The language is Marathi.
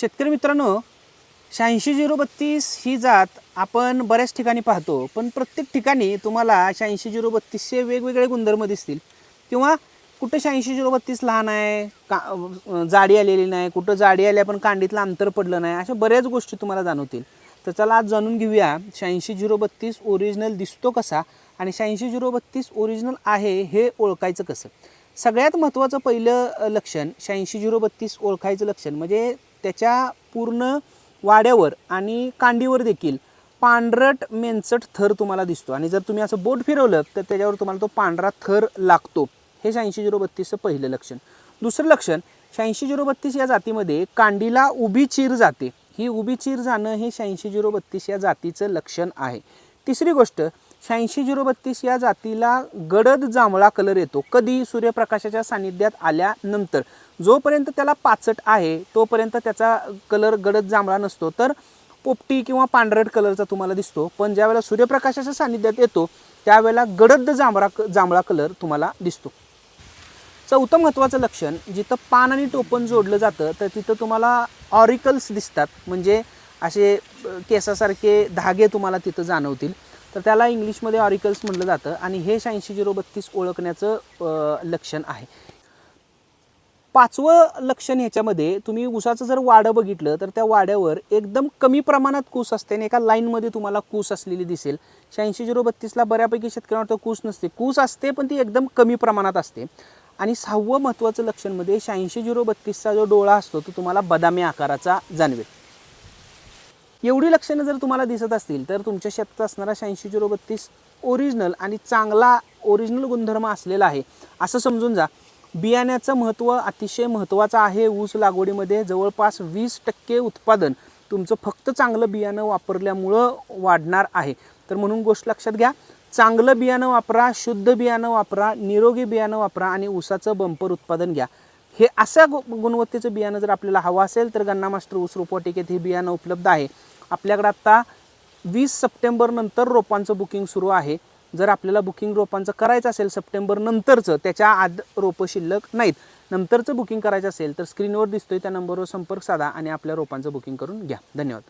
शेतकरी मित्रांनो शहाऐंशी झिरो बत्तीस ही जात आपण बऱ्याच ठिकाणी पाहतो पण प्रत्येक ठिकाणी तुम्हाला शहाऐंशी झिरो बत्तीसचे वेगवेगळे गुणधर्म दिसतील. किंवा कुठं शहाऐंशी झिरो बत्तीस लहान आहे का जाडी आलेली नाही कुठं जाडी आली पण कांडीतलं अंतर पडलं नाही अशा बऱ्याच गोष्टी तुम्हाला जाणवतील. तर चला आज जाणून घेऊया शहाऐंशी झिरो बत्तीस ओरिजिनल दिसतो कसा आणि शहाऐंशी झिरो बत्तीस ओरिजिनल आहे हे ओळखायचं कसं? सगळ्यात महत्त्वाचं पहिलं लक्षण शहाऐंशी झिरो बत्तीस ओळखायचं लक्षण म्हणजे त्याच्या पूर्ण वाड्यावर आणि कांडीवर देखील पांढरट मेंचट थर तुम्हाला दिसतो. आणि जर तुम्ही असं बोट फिरवलं तर त्याच्यावर तुम्हाला तो पांढरा थर लागतो. हे शहाऐंशी झिरो बत्तीसचं पहिलं लक्षण. दुसरं लक्षण शहाऐंशी झिरो बत्तीस या जातीमध्ये कांडीला उभी चीर जाते. ही उभी चीर जाणं हे शहाऐंशी झिरो बत्तीस या जातीचं लक्षण आहे. तिसरी गोष्ट शहाऐंशी झिरो बत्तीस या जातीला गडद जांभळा कलर येतो. कधी सूर्यप्रकाशाच्या सानिध्यात आल्यानंतर जोपर्यंत त्याला पाचट आहे तोपर्यंत त्याचा कलर गडद जांभळा नसतो. तर पोपटी किंवा पांढरट कलरचा तुम्हाला दिसतो. पण ज्यावेळेला सूर्यप्रकाशाच्या सानिध्यात येतो त्यावेळेला गडद जांभळा जांभळा कलर तुम्हाला दिसतो. चौथं महत्त्वाचं लक्षण जिथं पान आणि टोपण जोडलं जातं तर तिथं तुम्हाला ऑरिकल्स दिसतात. म्हणजे असे केसासारखे धागे तुम्हाला तिथं जाणवतील. तर त्याला इंग्लिशमध्ये ऑरिकल्स म्हटलं जातं आणि हे शहाऐंशी झिरो बत्तीस ओळखण्याचं लक्षण आहे. पाचवं लक्षण ह्याच्यामध्ये तुम्ही ऊसाचं जर वाडं बघितलं तर त्या वाड्यावर एकदम कमी प्रमाणात कूस असते आणि एका लाईनमध्ये तुम्हाला कूस असलेली दिसेल. शहाऐंशी झिरो बत्तीसला बऱ्यापैकी शेतकऱ्यांवर कूस नसते. कूस असते पण ती एकदम कमी प्रमाणात असते. आणि सहावं महत्त्वाचं लक्षणमध्ये म्हणजे शहाऐंशी झिरो बत्तीसचा जो डोळा असतो तो तुम्हाला बदामी आकाराचा जाणवेल. एवढी लक्षणं जर तुम्हाला दिसत असतील तर तुमच्या शेतात असणारा शहाऐंशी झिरो बत्तीस ओरिजिनल आणि चांगला ओरिजिनल गुणधर्म असलेला आहे. असं समजून जा. बियाण्याचं महत्त्व अतिशय महत्त्वाचं आहे. ऊस लागवडीमध्ये जवळपास वीस टक्के उत्पादन तुमचं फक्त चांगलं बियाणं वापरल्यामुळं वाढणार आहे. तर म्हणून गोष्ट लक्षात घ्या. चांगलं बियाणं वापरा शुद्ध बियाणं वापरा निरोगी बियाणं वापरा आणि ऊसाचं बंपर उत्पादन घ्या. हे अशा गु गुणवत्तेचं बियाणं जर आपल्याला हवं असेल तर गन्ना मास्टर ऊस रोपवाटिकेत हे बियाणं उपलब्ध आहे. आपल्याकडे आत्ता वीस सप्टेंबर नंतर रोपांचं बुकिंग सुरू आहे. जर आपल्याला बुकिंग रोपांचं करायचं असेल सप्टेंबर नंतरचं त्याच्या आद रोपं शिल्लक नाहीत. नंतरचं बुकिंग करायचं असेल तर स्क्रीनवर दिसतोय त्या नंबरवर संपर्क साधा आणि आपल्या रोपांचं बुकिंग करून घ्या. धन्यवाद.